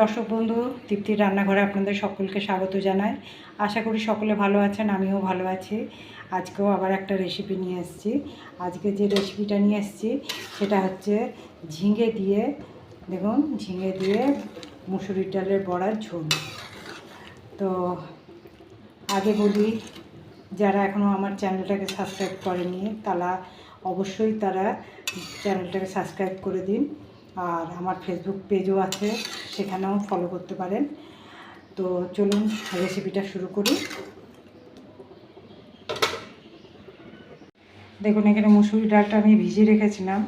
দর্শক বন্ধু, তৃপ্তির রান্নাঘরে আপনাদের সকলকে স্বাগত জানাই। আশা করি সকলে ভালো আছেন, আমিও ভালো আছি। আজকেও আবার একটা রেসিপি নিয়ে এসেছি। আজকে যে রেসিপিটা নিয়ে এসেছি, সেটা হচ্ছে ঝিঙে দিয়ে, দেখুন, ঝিঙে দিয়ে মুসুরির ডালের বড়ার ঝোল। তো আগে বলি, যারা এখনও আমার চ্যানেলটাকে সাবস্ক্রাইব করেনি তারা অবশ্যই তারা চ্যানেলটাকে সাবস্ক্রাইব করে দিন। আর আমার ফেসবুক পেজও আছে, সেখানেও ফলো করতে পারেন। তো চলুন রেসিপিটা শুরু করি। দেখুন, এখানে মুসুরির ডালটা আমি ভিজিয়ে রেখেছিলাম,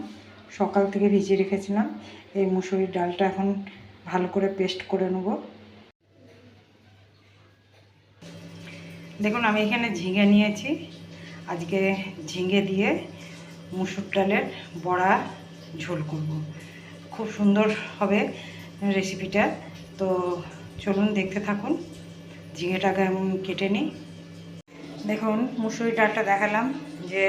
সকাল থেকে ভিজিয়ে রেখেছিলাম। এই মুসুরির ডালটা এখন ভালো করে পেস্ট করে নেব। দেখুন, আমি এখানে ঝিঙে নিয়েছি। আজকে ঝিঙে দিয়ে মুসুর ডালের বড়া ঝোল করব। খুব সুন্দর হবে রেসিপিটা তো চলুন দেখতে থাকুন ঝিঙেটাকে আমি কেটে নিই। দেখুন, মুসুরি ডালটা দেখালাম যে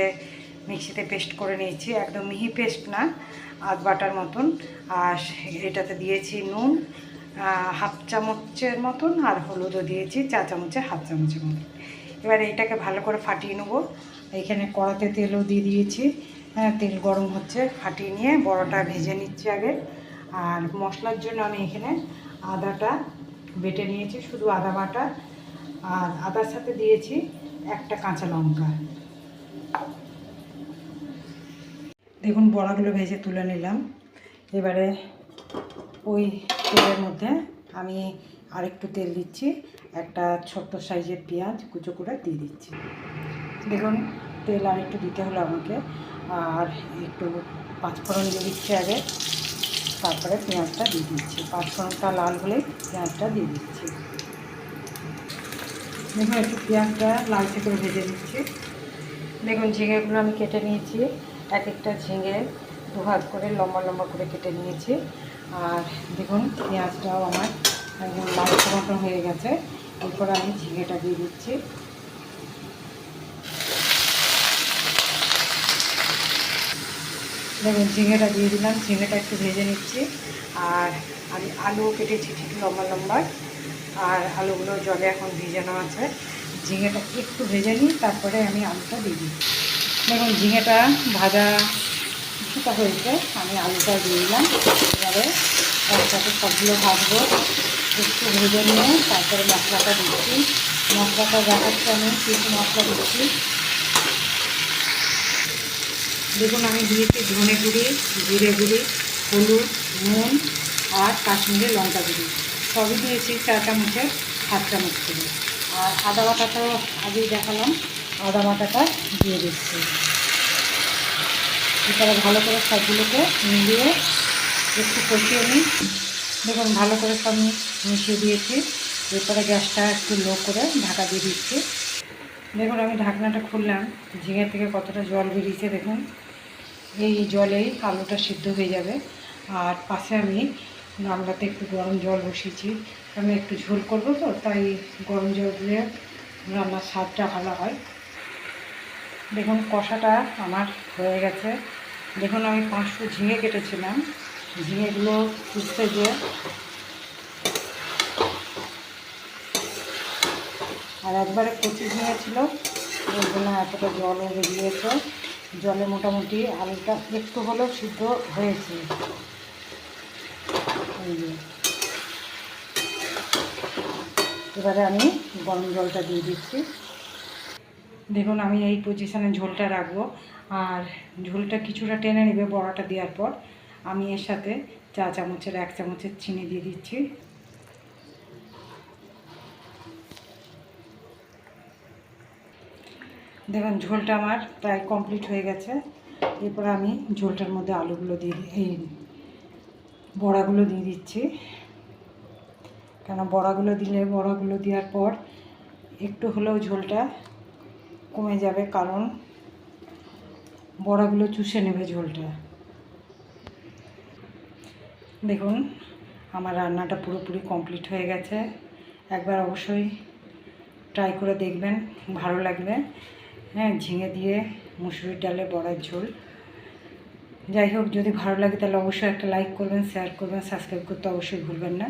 মিক্সিতে পেস্ট করে নিয়েছি, একদম মিহি পেস্ট না, আধ বাটার মতন। আর এটাতে দিয়েছি নুন হাফ চামচের মতন, আর হলুদও দিয়েছি, চা চামচের হাফ চামচের মতন। এবার এইটাকে ভালো করে ফাটিয়ে নেব। এইখানে কড়াতে তেলও দিয়ে দিয়েছি। তেল গরম হচ্ছে, ফাটিয়ে নিয়ে বড়টা ভেজে নিচ্ছি আগে। আর মশলার জন্য আমি এখানে আদাটা বেটে নিয়েছি, শুধু আদা বাটা। আর আদার সাথে দিয়েছি একটা কাঁচা লঙ্কা। দেখুন, বড়াগুলো ভেজে তুলে নিলাম। এবারে ওই তেলের মধ্যে আমি আরেকটু তেল দিচ্ছি, একটা ছোট্ট সাইজের পেঁয়াজ কুচো করে দিয়ে দিচ্ছি। দেখুন তেল আর একটু দিতে হলো আমাকে। আর একটু পাঁচফোড়ন দিয়ে দিচ্ছি আগে। তারপরে পেঁয়াজটা দিয়ে দিচ্ছি। পাঁচফোড়নটা লাল হলে পেঁয়াজটা দিয়ে দিচ্ছি। দেখুন, একটু পেঁয়াজটা লালচে করে ভেজে দিচ্ছি দেখুন, ঝিঙেগুলো আমি কেটে নিয়েছি। এক একটা ঝিঙে দু হাত করে লম্বা লম্বা করে কেটে নিয়েছি। আর দেখুন, পেঁয়াজটাও আমার একদম লালচে মতন হয়ে গেছে। এরপর আমি ঝিঙেটা দিয়ে দিচ্ছি। দেখুন, ঝিঙেটা দিয়ে দিলাম। ঝিঙেটা একটু ভেজে নিচ্ছি। আর আমি আলু কেটেছি ঠিক লম্বা লম্বা। আর আলুগুলো জলে এখন ভিজানো আছে। ঝিঙেটা একটু ভেজে নিই, তারপরে আমি আলুটা দিয়ে দিই। দেখুন, ঝিঙেটা ভাজা কিছুটা হয়েছে। আমি আলুটা দিয়ে দিলাম। এবারে একসাথে সবগুলো ভাজবো। একটু ভেজে নিয়ে তারপরে মশলাটা দিচ্ছি। মশলাটা দেখাচ্ছি আমি কিছু মশলা দিচ্ছি। দেখুন, আমি দিয়েছি ধনে গুঁড়ি, জিরে গুঁড়ি, হলুদ, নুন আর কাশ্মীরি লঙ্কা গুঁড়ি। সবই দিয়েছি চা চামচের হাফ চামচ করে। আর আদা বাটাটাও আগেই দেখালাম, আদা বাটাটা দিয়ে দিচ্ছি। এবারে ভালো করে সবগুলোকে মিলিয়ে একটু কষিয়ে নিই। দেখুন, ভালো করে সব মিশিয়ে দিয়েছি। এরপরে গ্যাসটা একটু লো করে ঢাকা দিয়ে দিচ্ছি। দেখুন, আমি ঢাকনাটা খুললাম ঝিঙে থেকে কতটা জল বেরিয়েছে দেখুন। এই জলেই আলুটা সিদ্ধ হয়ে যাবে। আর পাশে আমি গামলাতে একটু গরম জল বসিয়েছি আমি একটু ঝোল করব তো, তাই গরম জল দিয়ে রান্নার স্বাদটা ভালো হয়। দেখুন, কষাটা আমার হয়ে গেছে। দেখুন, আমি পাঁচশো ঝিঙে কেটেছিলাম। ঝিঙেগুলো কুচতে যে আর একবারে কচি ঝিঙে ছিল ওই জন্য এতটা জলও বেরিয়েছে জলে মোটামুটি আলুটা একটু হলেও সিদ্ধ হয়েছে। এবারে আমি গরম জলটা দিয়ে দিচ্ছি। দেখুন, আমি এই পজিশানে ঝোলটা রাখব। আর ঝোলটা কিছুটা টেনে নেবে বড়াটা দেওয়ার পর। আমি এর সাথে চা চামচের, এক চামচের চিনি দিয়ে দিচ্ছি। দেখুন, ঝোলটা আমার প্রায় কমপ্লিট হয়ে গেছে। এরপর আমি ঝোলটার মধ্যে আলুগুলো দিয়ে এই বড়াগুলো দিয়ে দিচ্ছি। কেন, বড়াগুলো দিলে, বড়াগুলো দেওয়ার পর একটু হলেও ঝোলটা কমে যাবে, কারণ বড়াগুলো চুষে নেবে ঝোলটা। দেখুন, আমার রান্নাটা পুরোপুরি কমপ্লিট হয়ে গেছে। একবার অবশ্যই ট্রাই করে দেখবেন, ভালো লাগবে। হ্যাঁ ঝিঙে দিয়ে মুসুরির ডালে বড়ার ঝোল। যাই হোক, যদি ভালো লাগে তাহলে অবশ্যই একটা লাইক করবেন শেয়ার করবেন সাবস্ক্রাইব করতে অবশ্যই ভুলবেন না।